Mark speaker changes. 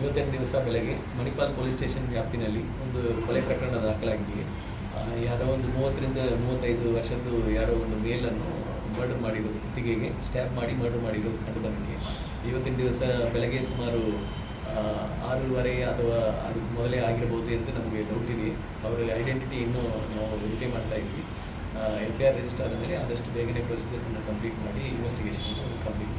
Speaker 1: ಇವತ್ತಿನ ದಿವಸ ಬೆಳಗ್ಗೆ ಮಣಿಪಾಲ್ ಪೊಲೀಸ್ ಸ್ಟೇಷನ್ ವ್ಯಾಪ್ತಿನಲ್ಲಿ ಒಂದು ಕೊಲೆ ಪ್ರಕರಣ ದಾಖಲಾಗಿದೆ. ಯಾರೋ ಒಂದು ಮೂವತ್ತರಿಂದ ಮೂವತ್ತೈದು ವರ್ಷದ್ದು ಯಾರೋ ಒಂದು ಮೇಲನ್ನು ಮರ್ಡರ್ ಮಾಡಿರೋದು ಕುತ್ತಿಗೆಗೆ ಸ್ಟ್ಯಾಪ್ ಮಾಡಿ ಮರ್ಡರ್ ಮಾಡಿರೋದು ಕಂಡು ಬಂದಿದೆ. ಇವತ್ತಿನ ದಿವಸ ಬೆಳಗ್ಗೆ ಸುಮಾರು ಆರೂವರೆ ಅಥವಾ ಅದಕ್ಕೆ ಮೊದಲೇ ಆಗಿರ್ಬೋದು ಎಂದು ನಮಗೆ ಡೌಟ್ ಇದೆ. ಅವರ ಐಡೆಂಟಿಟಿ ಇನ್ನೂ ನಾವು ವೆರಿಫೈ ಮಾಡ್ತಾ ಇದ್ವಿ ಎಫ್ ಐ ಆರ್ ರಿಜಿಸ್ಟರ್ ಆದಮೇಲೆ ಆದಷ್ಟು ಬೇಗನೆ ಪ್ರೊಸೀಜರ್ಸನ್ನು ಕಂಪ್ಲೀಟ್ ಮಾಡಿ ಇನ್ವೆಸ್ಟಿಗೇಷನ್ ಕಂಪ್ಲೀಟ್